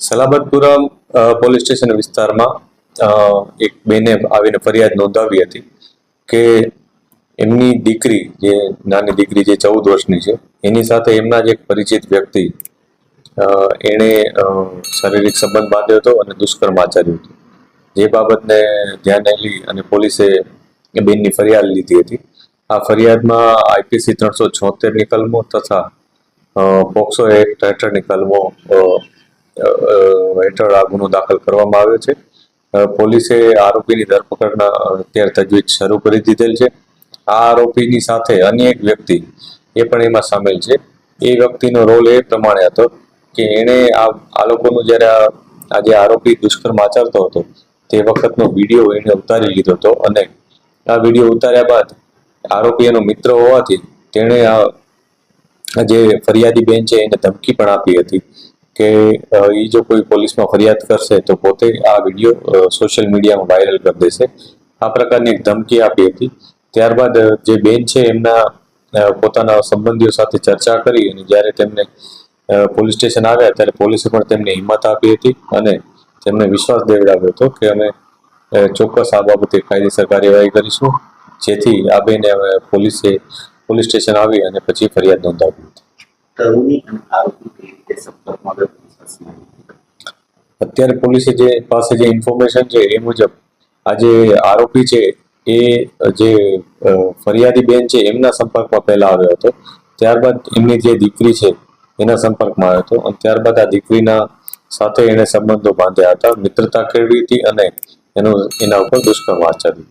સલાબતપુરમ police station વિસ્તારમાં એક બેને આવીને ફરિયાદ નોંધાવી હતી કે એમની દીકરી જે નાની દીકરી જે ચૌદ વર્ષની છે, એની સાથે એમના જ એક પરિચિત વ્યક્તિ એણે શારીરિક સંબંધ બાંધ્યો હતો અને દુષ્કર્મ આચર્યું હતું. જે બાબતને ધ્યાને લઈ અને પોલીસે બેનની ફરિયાદ લીધી હતી. આ ફરિયાદમાં આઈપીસી ત્રણસો છોતેરની કલમો તથા પોક્સો એક્ટ હેઠળની કલમો હેઠળ આ ગુનો દાખલ કરવામાં આવ્યો છે. પોલીસે આરોપીની ધરપકડના અત્યારે તજવીજ શરૂ કરી દીધેલ છે. આ આરોપીની સાથે અન્ય એક વ્યક્તિ એ પણ એમાં સામેલ છે. એ વ્યક્તિનો રોલ એ પ્રમાણે હતો કે એણે આ આ લોકોનું જ્યારે આ આ જે આરોપી દુષ્કર્મ આચરતો હતો, તે વખતનો વીડિયો એણે ઉતારી લીધો હતો અને આ વીડિયો ઉતાર્યા બાદ આરોપી એનો મિત્ર હોવાથી તેણે આ જે ફરિયાદી બેન છે એને ધમકી પણ આપી હતી. કે એ જો કોઈ પોલીસમાં ફરિયાદ કરશે તો પોતે આ વીડિયો સોશિયલ મીડિયામાં વાયરલ કરી દેશે. આ પ્રકારની એક ધમકી આપી હતી. ત્યારબાદ જે બેન છે એમના પોતાના સંબંધીઓ સાથે ચર્ચા કરી અને જ્યારે તેમને પોલીસ સ્ટેશન આવ્યા ત્યારે પોલીસે પણ તેમને હિંમત આપી હતી અને તેમને વિશ્વાસ દેવડાવ્યો હતો કે અમે ચોક્કસ આ બાબતે કાયદેસર કાર્યવાહી કરીશું. જેથી આ બેને પોલીસે, પોલીસ સ્ટેશન આવી અને પછી ફરિયાદ નોંધાવી હતી. તરુણી અને આરોપી કઈ રીતે સંપર્કમાં અત્યારે પોલીસે જે પાસે જે ઇન્ફોર્મેશન છે એ મુજબ આ જે આરોપી છે એ જે ફરિયાદી બેન છે એમના સંપર્કમાં પહેલા આવ્યો હતો. ત્યારબાદ એમની જે દીકરી છે એના સંપર્કમાં આવ્યો હતો. અને ત્યારબાદ આ દીકરીના સાથે એણે સંબંધો બાંધ્યા હતા, મિત્રતા કેળવી હતી અને એનો, એના ઉપર દુષ્કર્મ આચર્યું.